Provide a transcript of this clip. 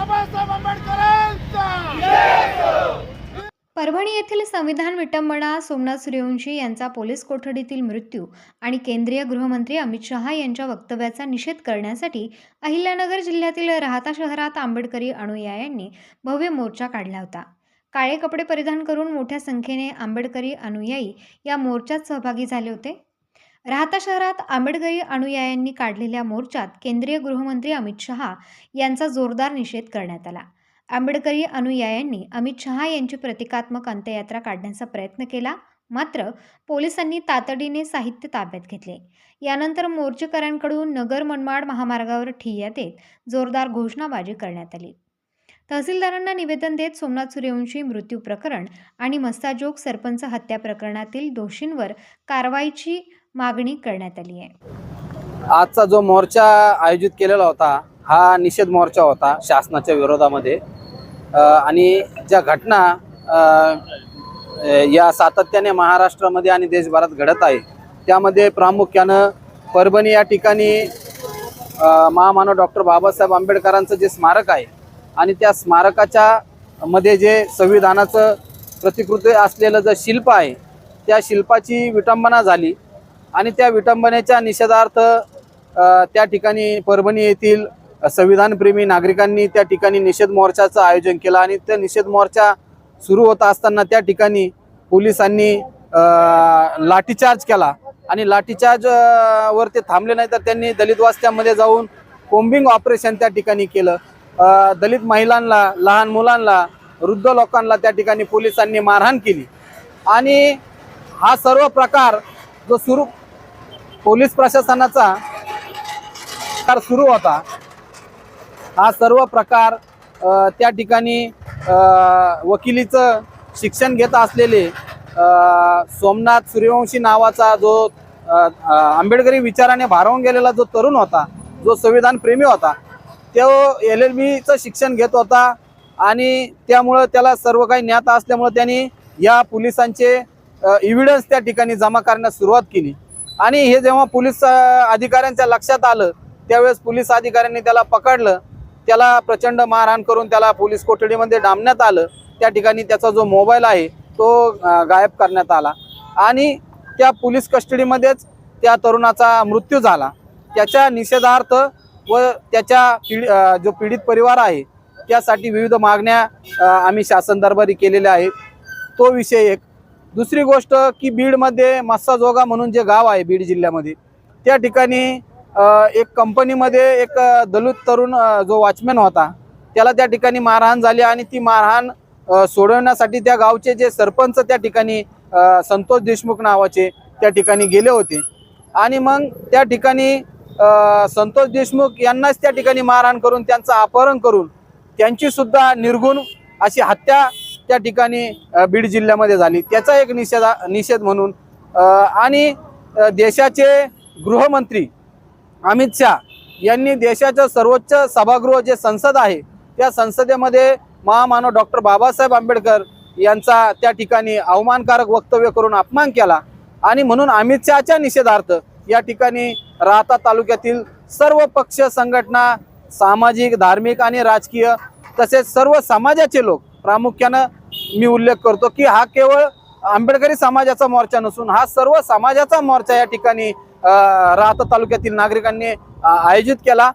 बाबासाहेब आंबेडकरांचा. परभणी येथील संविधान विटंबना सोमनाथ सूर्यवंशी यांचा पोलीस कोठडीतील मृत्यू आणि केंद्रीय गृहमंत्री अमित शहा यांच्या वक्तव्याचा निषेध करण्यासाठी अहिल्यानगर जिल्ह्यातील राहता शहरात आंबेडकरी अनुयायांनी भव्य मोर्चा काढला होता. काळे कपडे परिधान करून मोठ्या संख्येने आंबेडकरी अनुयायी या मोर्चात सहभागी झाले होते. राहता शहरात आंबेडकरी अनुयायांनी काढलेल्या मोर्चात केंद्रीय गृहमंत्री अमित शहा यांचा जोरदार निषेध करण्यात आला. आंबेडकरी अनुयायांनी अमित शहा यांची प्रतिकात्मक अंत्ययात्रा काढण्याचा प्रयत्न केला मात्र पोलिसांनी तातडीने साहित्य ताब्यात घेतले. यानंतर मोर्चेकऱ्यांकडून नगर मनमाड महामार्गावर ठिय्या देत जोरदार घोषणाबाजी करण्यात आली. तहसीलदारांना निवेदन देत सोमनाथ सूर्यवंशी मृत्यू प्रकरण आणि मस्ताजोग सरपंच हत्या प्रकरणातील दोषींवर कारवाईची मागणी करण्यात आली आहे. आजचा जो मोर्चा आयोजित केलेला होता हा निषेध मोर्चा होता शासनाच्या विरोधामध्ये. आणि ज्या घटना या सातत्याने महाराष्ट्रामध्ये आणि देशभरात घडत आहे त्यामध्ये प्रामुख्यानं परभणी या ठिकाणी महामानव डॉक्टर बाबासाहेब आंबेडकरांचं जे स्मारक आहे आणि त्या स्मारकाच्या मध्ये जे संविधानाचं प्रतिकृती असलेलं जे शिल्प आहे त्या शिल्पाची विटंबना झाली आणि त्या विटंबनेच्या निषेधार्थ त्या ठिकाणी परभणी येथील संविधानप्रेमी नागरिकांनी त्या ठिकाणी निषेध मोर्चाचं आयोजन केलं आणि त्या निषेध मोर्चा सुरू होत असताना त्या ठिकाणी पोलिसांनी लाठीचार्ज केला आणि लाठीचार्ज वर ते थांबले नाही तर त्यांनी दलितवास्त्यामध्ये जाऊन कोम्बिंग ऑपरेशन त्या ठिकाणी केलं. दलित महिलांना लहान मुलांना वृद्ध लोकांना त्या ठिकाणी पोलिसांनी मारहाण केली. आणि हा सर्व प्रकार जो सुरू पोलीस प्रशासनाचा प्रकार सुरू होता हा सर्व प्रकार त्या ठिकाणी वकिलीचं शिक्षण घेत असलेले सोमनाथ सूर्यवंशी नावाचा जो आंबेडकरी विचाराने भारावून गेलेला जो तरुण होता जो संविधान प्रेमी होता तो एल एल बीचं शिक्षण घेत होता आणि त्यामुळं त्याला सर्व काही ज्ञात असल्यामुळं त्यांनी या पोलिसांचे इव्हिडन्स त्या ठिकाणी जमा करण्यास सुरुवात केली. आणि हे जेव्हा पोलीस अधिकाऱ्यांच्या लक्षात आलं त्यावेळेस पोलीस अधिकाऱ्यांनी त्याला पकडलं. त्याला प्रचंड मारहाण करून त्याला पोलीस कोठडीमध्ये डांबण्यात आलं. त्या ठिकाणी त्याचा जो मोबाईल आहे तो गायब करण्यात आला. आणि त्या पोलीस कस्टडीमध्येच त्या तरुणाचा मृत्यू झाला. त्याच्या निषेधार्थ व त्याच्या पीड जो पीडित परिवार आहे त्यासाठी विविध मागण्या आम्ही शासन दरबारी केलेल्या आहेत. तो विषय एक. दुसरी गोष्ट की बीडमध्ये मस्साजोगा म्हणून जे गाव आहे बीड जिल्ह्यामध्ये त्या ठिकाणी एक कंपनीमध्ये एक दलित तरुण जो वॉचमॅन होता त्याला त्या ठिकाणी मारहाण झाली आणि ती मारहाण सोडवण्यासाठी त्या गावचे जे सरपंच त्या ठिकाणी संतोष देशमुख नावाचे त्या ठिकाणी गेले होते. आणि मग त्या ठिकाणी संतोष देशमुख यांनाच त्या ठिकाणी मारहाण करून त्यांचं अपहरण करून त्यांची सुद्धा निर्गुण अशी हत्या त्या ठिकाणी बीड जिल्ह्यामध्ये झाली. त्याचा एक निषेध निषेध म्हणून आणि देशाचे गृहमंत्री अमित शहा यांनी देशाचं सर्वोच्च सभागृह जे संसद आहे त्या संसदेमध्ये महामानव डॉक्टर बाबासाहेब आंबेडकर यांचा त्या ठिकाणी अवमानकारक वक्तव्य करून अपमान केला. आणि म्हणून अमित शहाच्या निषेधार्थ या ठिकाणी राहता तालुक्यातील सर्व पक्ष संघटना सामाजिक धार्मिक आणि राजकीय तसेच सर्व समाजाचे लोक प्रामुख्यानं मी उल्लेख करतो की हा केवळ आंबेडकरी समाजाचा मोर्चा नसून हा सर्व समाजाचा मोर्चा या ठिकाणी राहता तालुक्यातील नागरिकांनी आयोजित केला.